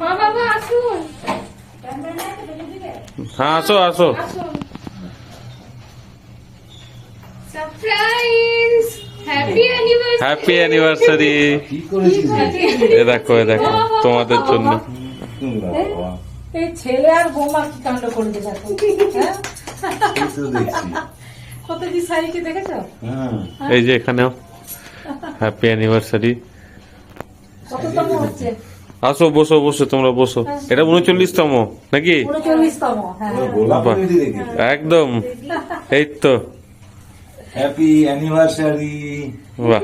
মা বাবা আসুন। হ্যাঁ আসো আসো। Surprise happy anniversary happy anniversary এ দেখো এ দেখো তোমাদের জন্য। এই ছেলে আর বৌমা কি কাণ্ড করেছে দেখো হ্যাঁ? কত কি শাড়িকে দেখেছ? হ্যাঁ। এই যে এখানেও। হ্যাপি অ্যানিভার্সারি আসো বসো বসো তোমরা বসো। এটা উনচল্লিশতম নাকি? হ্যাঁ। একদম। এই তো। হ্যাপি অ্যানিভার্সারি বাহ।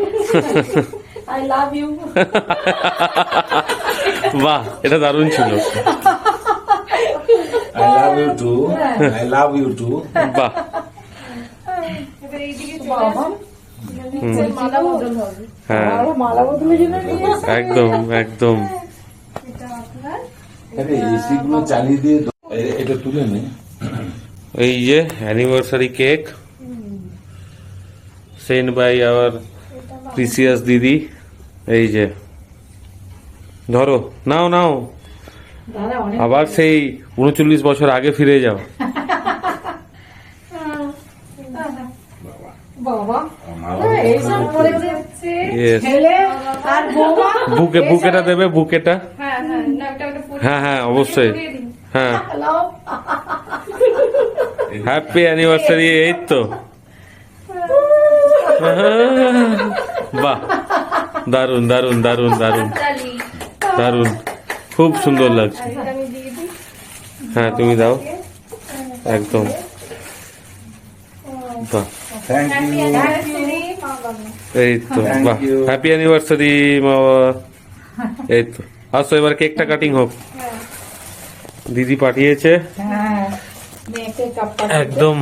আই লাভ ইউ বাহ এটা দারুণ ছিল। I love you too I love you too বাহ। হ্যাঁ। একদম একদম। চালিয়ে দিয়ে এটা তুলে নে। এই যে anniversary cake send by our precious didi. এই যে। ধরো নাও নাও। আবার সেই উনচল্লিশ বছর আগে ফিরে যাও। বাবা। আমার এইসব করে যে হচ্ছে Yes. ছেলে আর বৌমা বুকে বুকেটা দেবে বুকেটা হ্যাঁ হ্যাঁ না ওটা ওটা পরে- হ্যাঁ হ্যাঁ অবশ্যই পরিয়ে দিন। হ্যাঁ হ্যালো হ্যাপি অ্যানিভার্সারি এই তো বাহ দারুণ দারুণ দারুণ দারুণ তালি দারুণ খুব সুন্দর লাগছে আর এটা আমি দিয়ে দিই হ্যাঁ তুমি দাও একদম বাহ থ্যাংক হ্যাপি ইউ অ্যানিভার্সারি মা বাবা এই তো বাহ হ্যাপি অ্যানিভার্সারি বাবা এই তো আসো এবার কেকটা কাটিং হোক। হ্যাঁ। দিদি পাঠিয়েছে। হ্যাঁ একদম।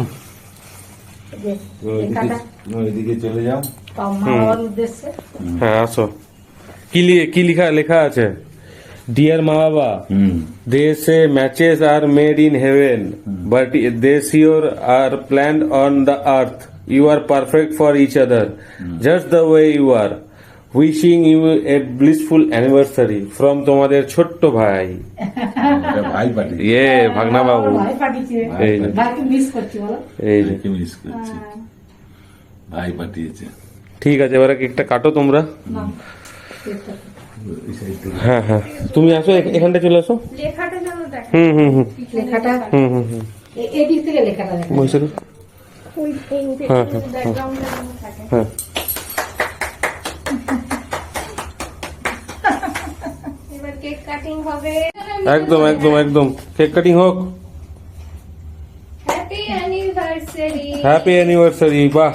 ওইদিকে চলে যাও। হ্যাঁ আসো। কি লেখা লেখা আছে? ডিয়ার মা বাবা say matches are made in heaven, but they sure are planned on the earth. You are perfect for each other, just the way you are. Wishing you a blissful anniversary from তোমাদের ছোট্ট ভাই। ভাই পাঠিয়ে ইয়ে ভাগনা বাবু। ভাই পাঠিয়েছে। ভাইকে miss করছি বলো। এই যে। মিস করছি। ভাই পাঠিয়েছে। ঠিক আছে এবারে কেকটা কাটো তোমরা। হ্যাঁ হ্যাঁ। তুমি আসো এখানটা চলে আসো। লেখাটা হুম হুম হুম। লেখাটা? হুম হুম হুম। এদিক থেকে লেখাটা হ্যাঁ, হ্যাঁ, ব্যাকগ্রাউন্ডে হ্যাঁ। কেক কাটিং একদম একদম একদম। কেক কাটিং হোক। হ্যাপি অ্যানিভার্সারি হ্যাপি অ্যানিভার্সারি বাহ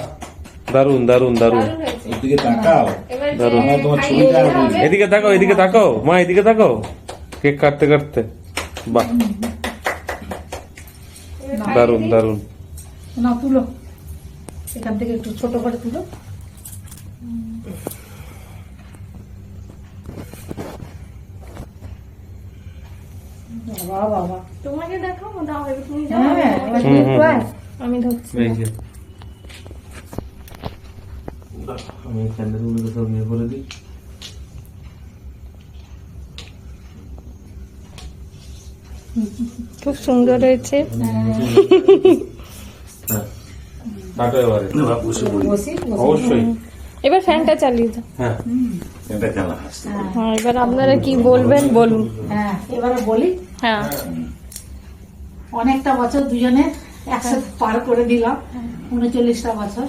দারুণ দারুণ দারুণ দারুণ হয়েছে। ওদিকে তাকাও। এবার যে দারুণ। আমার তোমার খাইয়ে ছবিটা দেওয়া হবে, এদিকে তাকাও এদিকে তাকাও। মা এদিকে তাকাও। কেক কাটতে কাটতে। বাহ। দারুণ দারুণ না তুলো। এখান থেকে একটু ছোট করে তুলো। বাবা বাবা। তোমাকে দেখাও দাও তুমি যাও। হ্যাঁ এবার হুম, একটু হুম, আয়। আমি ধরছি। আমি স্যান্ডেলগুলো সব নিয়ে করে দিই। খুব সুন্দর হয়েছে। হ্যাঁ। এবারে অবশ্যই। ফ্যানটা চালিয়ে দাও। হ্যাঁ হাসতে হ্যাঁ। এবার আপনারা কি বলবেন বলুন। হ্যাঁ এবারে বলি? হ্যাঁ। অনেকটা বছর দুজনে একসাথে পার করে দিলাম উনচল্লিশটা বছর।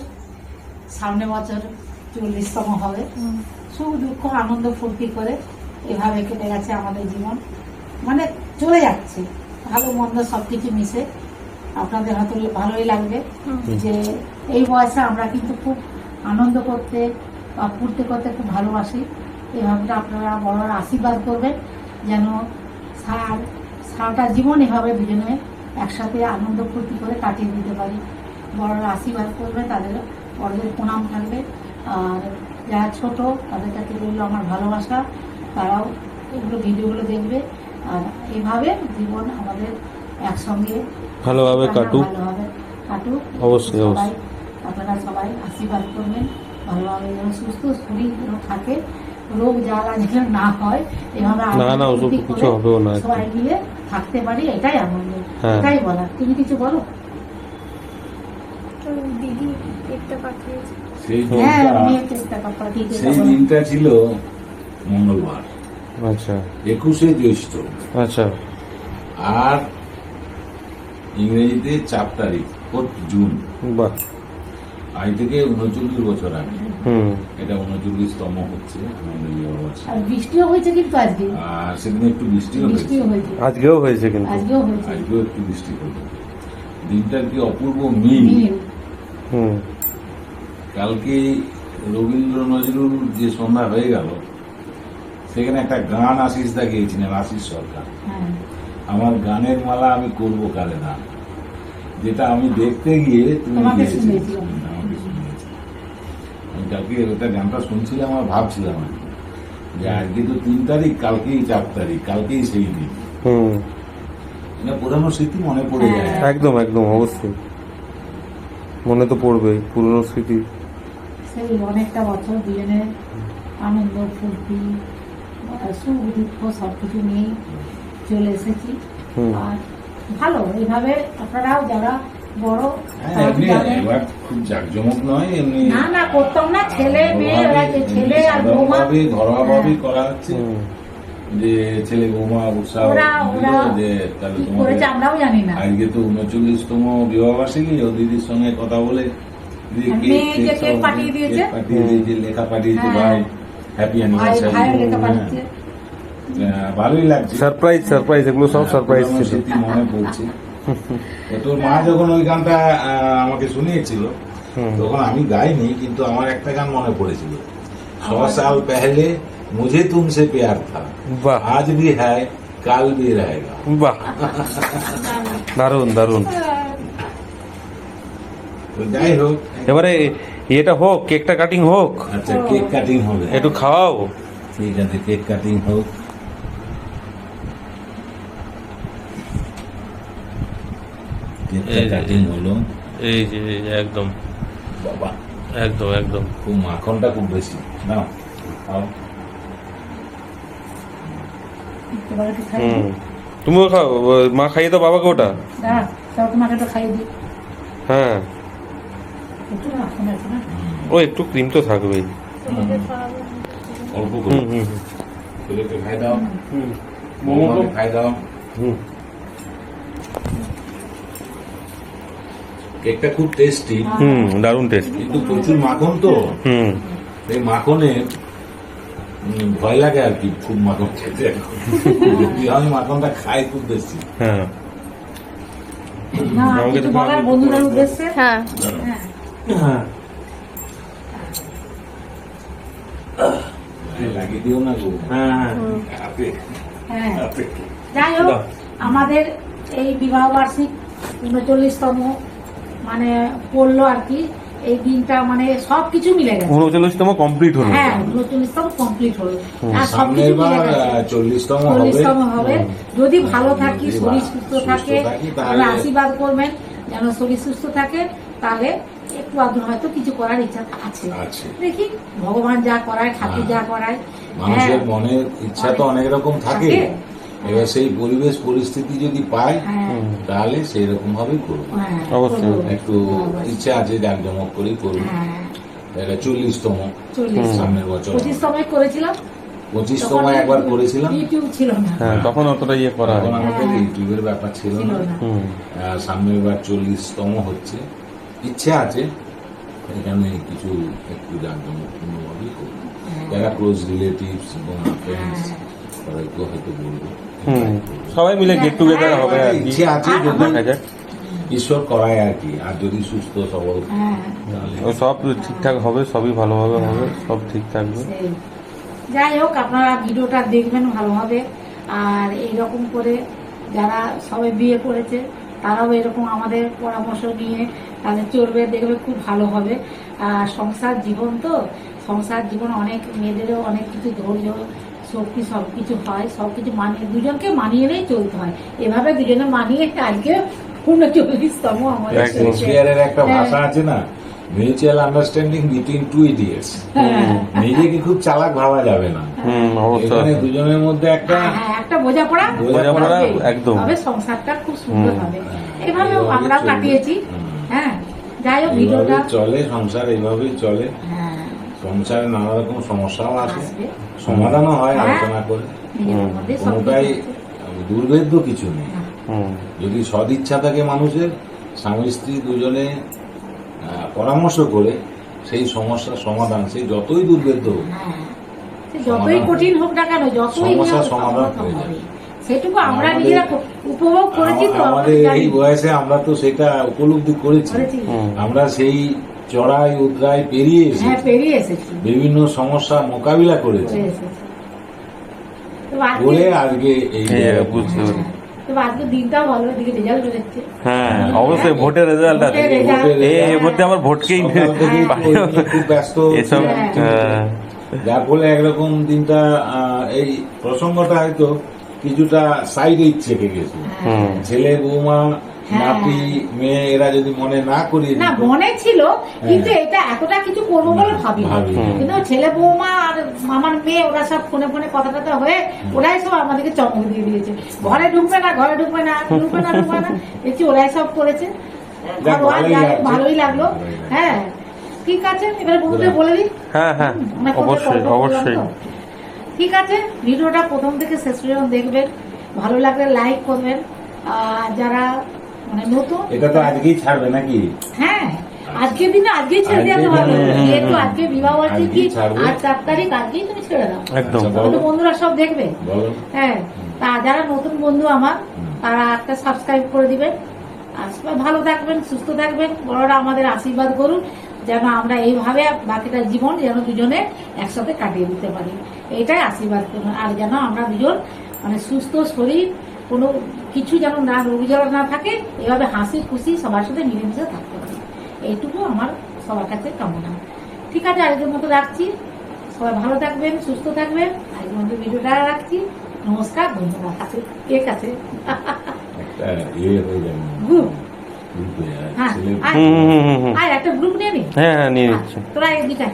সামনে বছর চল্লিশতম হবে। সুখ দুঃখ আনন্দ ফুর্তি করে এভাবে কেটে গেছে আমাদের জীবন। মানে চলে যাচ্ছে। ভালো মন্দ সবকিছু মিশে। আপনাদের হয়তো ভালোই লাগবে যে এই বয়সে আমরা কিন্তু খুব আনন্দ করতে বা ফুর্তি করতে খুব ভালোবাসি। এভাবে আপনারা বড়রা আশীর্বাদ করবেন যেন সার সারাটা জীবন এভাবে দুজনে একসাথে আনন্দ ফুর্তি করে কাটিয়ে দিতে পারি। বড়রা আশীর্বাদ করবে তাদের বড়দের প্রণাম থাকবে। আর যারা ছোট তাদের কাছে রইল আমার ভালোবাসা। তারাও এগুলো ভিডিওগুলো দেখবে। আর এইভাবে জীবন আমাদের একসঙ্গে ভালোভাবে কাটুক। কাটুক। অবশ্যই, অবশ্যই। আপনারা সবাই আশীর্বাদ করবেন। ভালোভাবে যেন সুস্থ শরীর যেন থাকে রোগ জ্বালা যেন না হয় এভাবে না, না, ওসব কিছু হবেও না সবাই মিলে থাকতে পারি এটাই আনন্দ। হ্যাঁ। এটাই বলার। তুমি কিছু বলো? দিদি একটা পাঠিয়েছে সেই হ্যাঁ সেই দিনটা ছিল মঙ্গলবার। আচ্ছা। একুশে জ্যৈষ্ঠ। আচ্ছা। আর ইংরেজিতে চার তারিখ ফোর্থ জুন। বাহ। আজ থেকে উনচল্লিশ বছর আগে। হুম। এটা উনচল্লিশতম হচ্ছে আমাদের বিবাহবার্ষিকী। আর বৃষ্টিও হয়েছে কিন্তু আজকে। আর সেদিন একটু বৃষ্টিও হয়েছে। আজকেও হয়েছে কিন্তু। আজকেও একটু বৃষ্টি হয়েছে। দিনটার কি অপূর্ব মিল। কালকে রবীন্দ্র নজরুল যে সন্ধ্যা হয়ে গেল সেখানে একটা গান আশিস দা গিয়েছিলেন আশিস সরকার। হ্যাঁ। আমার গানের মালা আমি করব কালে না। যেটা আমি দেখতে গিয়ে তুমি। আমাকে শুনিয়েছিলে। আমি কালকে ওটা গানটা শুনছিলাম আর ভাবছিলাম আর যে আজকে তো তিন তারিখ কালকেই চার তারিখ কালকেই সেই দিন। এটা পুরানো স্মৃতি মনে পড়ে যায়। একদম একদম অবশ্যই। মনে তো পড়বে পুরনো স্মৃতি। সেই অনেকটা বছর দুজনে আনন্দ ফুর্তি সুখ দুঃখ সব কিছু নিয়ে চলে এসেছি। আর ভালো এইভাবে আপনারাও যারা বড় হ্যাঁ, খুব জাঁকজমক নয় এমনি না না করতাম না ছেলে মেয়ে ওরা ছেলে আর বৌমা। সাধারণভাবে ঘরোয়াভাবেই করা হচ্ছে। যে ছেলে বৌমা উৎসাহ যে তাহলে জানি না। আজকে তো উনচল্লিশতম বিবাহবার্ষিকী ও দিদির সঙ্গে কথা বলে পাঠিয়ে দিয়েছে। লেখা পাঠিয়েছে হ্যাঁ। ভাই হ্যাপি অ্যানিভার্সারি হ্যাঁ, ভালোই লাগছে। সারপ্রাইজ সারপ্রাইজ এগুলো সব হ্যাঁ, সারপ্রাইজ ছিল। মনে পড়ছে। তোর মা যখন ওই গানটা আমাকে শুনিয়েছিল তখন আমি গাইনি কিন্তু আমার একটা গান মনে পড়েছিল। ছ সাল পেহলে মুঝে তুমসে প্যার থা। বাহ। আজ ভি হ্যায় কাল ভি রহেগা। বাহ। দারুণ দারুণ। যাই হোক এবারে এটা হোক কেকটা কাটিং হোক। আচ্ছা কেক কাটিং হবে। একটু খাওয়াও। ঠিক আছে কেক কাটিং হোক। কাটিং হলো এই যে এই একদম। বাবা। একদম একদম। খুব মাখনটা খুব বেশি না তুমিও খাও মা খাইয়ে দাও বাবাকে ওটা। হ্যাঁ। ও একটু ক্রিম তো থাকবেই। অল্প করে। হুম হুম। ছেলেকে খাই দাও। হুম। মোমোকে খাই দাও। হুম। কেকটা খুব টেস্টি হুম দারুণ টেস্ট কিন্তু প্রচুর মাখন তো। হুম। এই মাখনে ভয় লাগে আর কি খুব মাখন খেতে। এখন। যদি আমি মাখনটা খাই খুব বেশি। হ্যাঁ। বন্ধুদের উদ্দেশ্যে? হ্যাঁ। হ্যাঁ। লাগিয়ে দিও না গো। হ্যাঁ হ্যাঁ। হ্যাঁ। যাই হোক আমাদের এই বিবাহ বার্ষিক উনচল্লিশতম মানে পড়ল আর কি এই দিনটা মানে সবকিছু মিলে গেছে। উনচল্লিশতম কমপ্লিট হলো। হ্যাঁ উনচল্লিশতম কমপ্লিট হলো। আর সবকিছু মিলে গেছে। চল্লিশতম হবে। যদি ভালো থাকি শরীর সুস্থ সুস্থ থাকে তাহলে আশীর্বাদ করবেন। যেন শরীর সুস্থ থাকে তাহলে একটু আদর হয়তো কিছু করার ইচ্ছা আছে। আছে। দেখি ভগবান যা করায় ঠাকুর যা করায়। মানুষের হ্যাঁ, মনের ইচ্ছা তো অনেক রকম থাকে। এবার সেই পরিবেশ পরিস্থিতি যদি পায় হ্যাঁ, তাহলে সেই রকম ভাবেই করব হ্যাঁ, অবশ্যই। একটু ইচ্ছা আছে জাকজমক করেই করব হ্যাঁ, এটা চল্লিশতম চল্লিশ। সামনের বছর। করেছিলাম। পঁচিশতম একবার করেছিলাম। ইউটিউব ছিল না। হ্যাঁ তখন অতটা ইয়ে করা তখন হয় আমাদের হ্যাঁ। ইউটিউবের ব্যাপার ছিল না। সামনের বার চল্লিশতম হচ্ছে। ইচ্ছে আছে এখানে কিছু একটু জাঁকজমকপূর্ণভাবেই করব যারা ক্লোজ রিলেটিভস এবং ফ্রেন্ডস তাদেরকে হয়তো বলব। হুম। সবাই মিলে গেট টুগেদার হবে আর কি। ইচ্ছে আছে যদি দেখা যাক। ঈশ্বর করায় আর কি আর যদি সুস্থ সবল হ্যাঁ। সব ঠিকঠাক হবে সবই ভালোভাবে হবে সব ঠিক থাকবে। যাই হোক আপনারা ভিডিওটা দেখবেন ভালোভাবে। আর এইরকম করে যারা সবাই বিয়ে করেছে তারাও এরকম আমাদের পরামর্শ নিয়ে তাদের চলবে দেখবে খুব ভালো হবে। আর সংসার জীবন তো সংসার জীবন অনেক মেয়েদেরও অনেক কিছু ধৈর্য শক্তি সব কিছু হয় সব কিছু মানিয়ে দুজনকে মানিয়ে নিয়েই চলতে হয়। এভাবে দুজনে মানিয়ে আজকে উনচল্লিশতম আমাদের একটা হ্যাঁ। ভাষা আছে না mutual understanding between two idiots হ্যাঁ। নিজেকে খুব চালাক ভাবা যাবে না। এখানে দুজনের মধ্যে একটা হ্যাঁ, একটা বোঝাপড়া বোঝাপড়া একদম। তবে সংসারটা খুব সুন্দর হবে। এইভাবে আমরা কাটিয়েছি। হ্যাঁ যাই হোক ভিডিওটা চলে সংসার এইভাবেই চলে। হ্যাঁ। সংসারে নানা রকম সমস্যাও আসে আসবে। সমাধানও হয় হ্যাঁ। আলোচনা করে। কোনোটাই দুর্ভেদ্য কিছু নেই। হুম। যদি সদিচ্ছা থাকে মানুষের স্বামী স্ত্রী দুজনে পরামর্শ করে সেই সমস্যার সমাধান সেই যতই দুর্ভেদ্য হোক হ্যাঁ। যতই কঠিন হোক না কেন যতই সমস্যার সমাধান হয়ে যাবে। সেটুকু আমরা আমাদের- নিজেরা উপভোগ করেছি তো আমাদের এই বয়সে আমরা তো সেটা উপলব্ধি করেছি। আমরা সেই চড়াই পেরিয়ে এসে হ্যাঁ পেরিয়ে এসেছি। বিভিন্ন সমস্যা মোকাবিলা করেছি। বলে আজকে- এই বুঝতে হ্যাঁ অবশ্যই ভোটের রেজাল্ট আছে। ভোটের result। ভোটের এর মধ্যে আমার ভোটকেই ব্যস্ত এসব হ্যাঁ। হ্যাঁ। যার ফলে একরকম দিনটা এই প্রসঙ্গটা হয়তো কিছুটা সাইডে গেছে। ছেলে বৌমা হ্যাঁ। নাতি মেয়ে এরা যদি মনে না করিয়ে না মনে ছিল কিন্তু এটা এতটা কিছু করব বলে ভাবি। কিন্তু ছেলে বৌমা আর আমার মেয়ে ওরা সব ফোনে ফোনে কথা টথা হয়ে ওরাই সব আমাদেরকে চমক দিয়ে দিয়েছে। ঘরে ঢুকবে না ঘরে ঢুকবে না ঢুকবে না ঢুকবে না। দেখছি ওরাই সব করেছে। ভালোই লাগল। হ্যাঁ ঠিক আছে এবারে বন্ধুদের বলে দিই। হ্যাঁ হ্যাঁ অবশ্যই অবশ্যই। ঠিক আছে ভিডিওটা প্রথম থেকে শেষ পর্যন্ত দেখবেন। ভালো লাগলে লাইক করবেন। আর যারা মানে নতুন? এটা তো আজকেই ছাড়বে নাকি? হ্যাঁ দিনে আজকেই ছেড়ে দেওয়া ভালো যেহেতু আজকে বিবাহ। আজ চার তারিখ আজকেই তুমি ছেড়ে দাও। একদম। আচ্ছা, তাহলে বন্ধুরা সব দেখবে। হ্যাঁ তা যারা নতুন বন্ধু আমার তারা একটা সাবস্ক্রাইব করে দিবেন। আর ভালো থাকবেন সুস্থ থাকবেন। বড়রা আমাদের আশীর্বাদ করুন যেন আমরা এইভাবে বাকিটা জীবন যেন দুজনে একসাথে কাটিয়ে দিতে পারি। এটাই আশীর্বাদ করুন। আর যেন আমরা দুজন মানে সুস্থ শরীর কোনো কিছু যেন না রোগ জ্বালা না থাকে এভাবে হাসি খুশি সবার সাথে মিলেমিশে থাকতে পারি। এইটুকু আমার সবার কাছে কামনা। ঠিক আছে আরেকজন মতো রাখছি। সবাই ভালো থাকবেন সুস্থ থাকবেন। আজকের মতো ভিডিওটা রাখছি। নমস্কার ধন্যবাদ আছে আছে একটা ইয়ে হয়ে আর একটা গ্রুপ নিয়ে নি। হ্যাঁ হ্যাঁ নিয়ে নিচ্ছি। তোরা এদিকে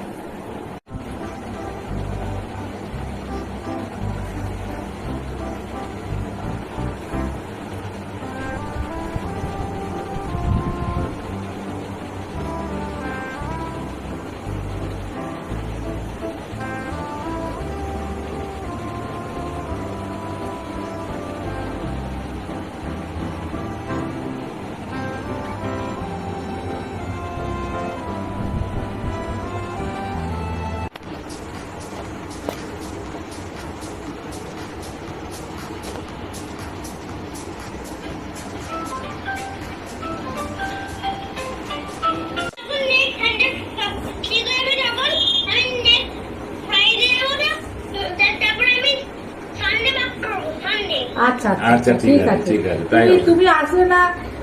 আচ্ছা আচ্ছা, ঠিক আছে, ঠিক আছে, তাই তুমি আসলে না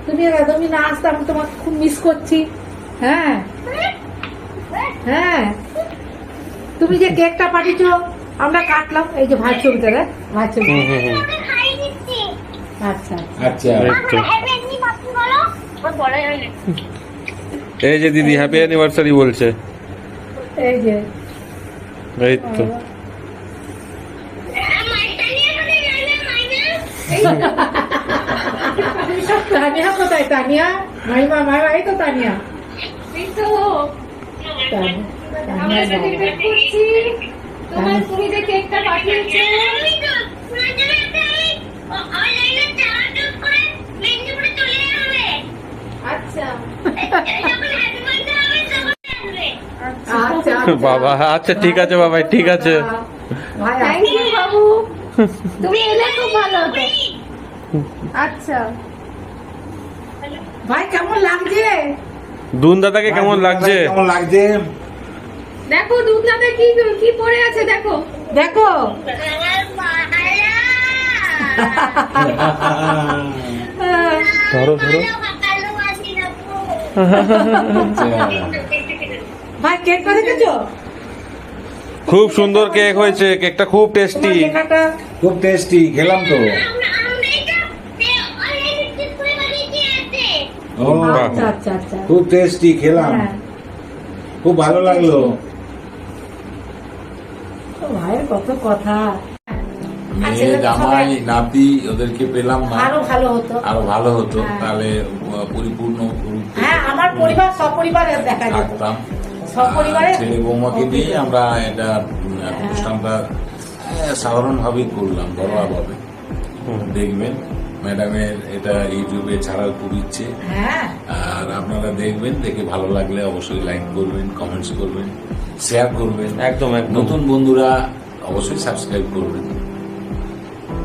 তুমি তুমি না আসতে আমি তোমাকে খুব মিস করছি। হ্যাঁ? হ্যাঁ? তুমি যে কেকটা পাঠিয়েছো আমরা কাটলাম এই যে ভাই ছবিটা রে ভাই ছবি। হুম হুম হুম। আচ্ছা। আচ্ছা। এই এই যে দিদি হ্যাপি অ্যানিভার্সারি বলছে। এই যে। এই তো। তানিয়া কোথায় তানিয়া মাইমা মাইমা এই তো তানিয়া তুমি যে কেকটা পাঠিয়েছো আচ্ছা আচ্ছা। আচ্ছা। বাবা আচ্ছা ঠিক আছে বাবা ঠিক আছে ভাই থ্যাংক ইউ বাবু তুমি এলে খুব ভালো হতো। আচ্ছা। ভাই কেমন লাগছে? দুন দাদাকে কেমন লাগছে? কেমন লাগছে? দেখো দুধলাতে কি কি পড়ে আছে দেখো। দেখো। ধরো ধরো। ভাই কেকটা দেখেছ খুব সুন্দর কেক হয়েছে কেকটা খুব টেস্টি খুব টেস্টি খেলাম তো। আচ্ছা আচ্ছা আচ্ছা। খুব টেস্টি খেলাম। হ্যাঁ। খুব ভালো লাগল। ভাইয়ের কত কথা। মেয়ে জামাই নাতি ওদেরকে পেলাম না। আরও ভালো হতো। আরও ভালো হতো। হ্যাঁ। তাহলে পরিপূর্ণ রূপে হ্যাঁ আমার পরিবার সপরিবারে দেখা যেত। ছেলে বৌমাকে নিয়ে আমরা এটা অনুষ্ঠানটা সাধারণ ভাবেই করলাম ঘরোয়া ভাবে দেখবেন ম্যাডামের এটা ইউটিউবে ছাড়ার খুব ইচ্ছে। হ্যাঁ। আর আপনারা দেখবেন দেখে ভালো লাগলে অবশ্যই লাইক করবেন কমেন্টস করবেন শেয়ার করবেন। একদম একদম। নতুন বন্ধুরা অবশ্যই সাবস্ক্রাইব করবেন।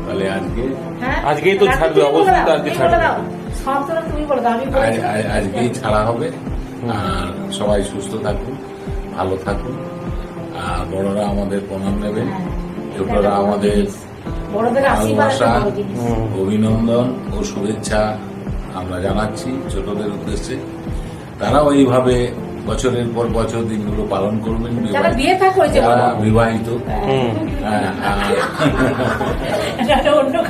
তাহলে আজকে হ্যাঁ। আজকেই তো ছাড়বে, অবশ্যই তো আজকে ছাড়বে। আজকেই ছাড়া হবে। আর সবাই সুস্থ থাকুন ভালো থাকুন। আর বড়রা আমাদের প্রণাম নেবেন ছোটরা আমাদের ভালোবাসা। অভিনন্দন ও শুভেচ্ছা আমরা জানাচ্ছি ছোটদের উদ্দেশ্যে। তারাও এইভাবে বছরের পর বছর দিনগুলো পালন করবেন। যারা বিবাহিত-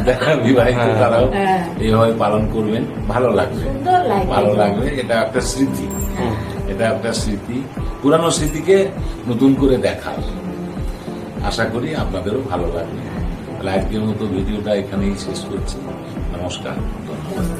যারা বিবাহিত হ্যাঁ। তারাও হ্যাঁ। এইভাবে পালন করবেন। ভালো লাগবে। ভালো লাগবে। এটা একটা স্মৃতি। এটা একটা স্মৃতি। পুরানো স্মৃতিকে নতুন করে দেখার। আশা করি আপনাদেরও ভালো লাগবে। আজকের মতো ভিডিওটা এখানেই শেষ করছি। নমস্কার, ধন্যবাদ।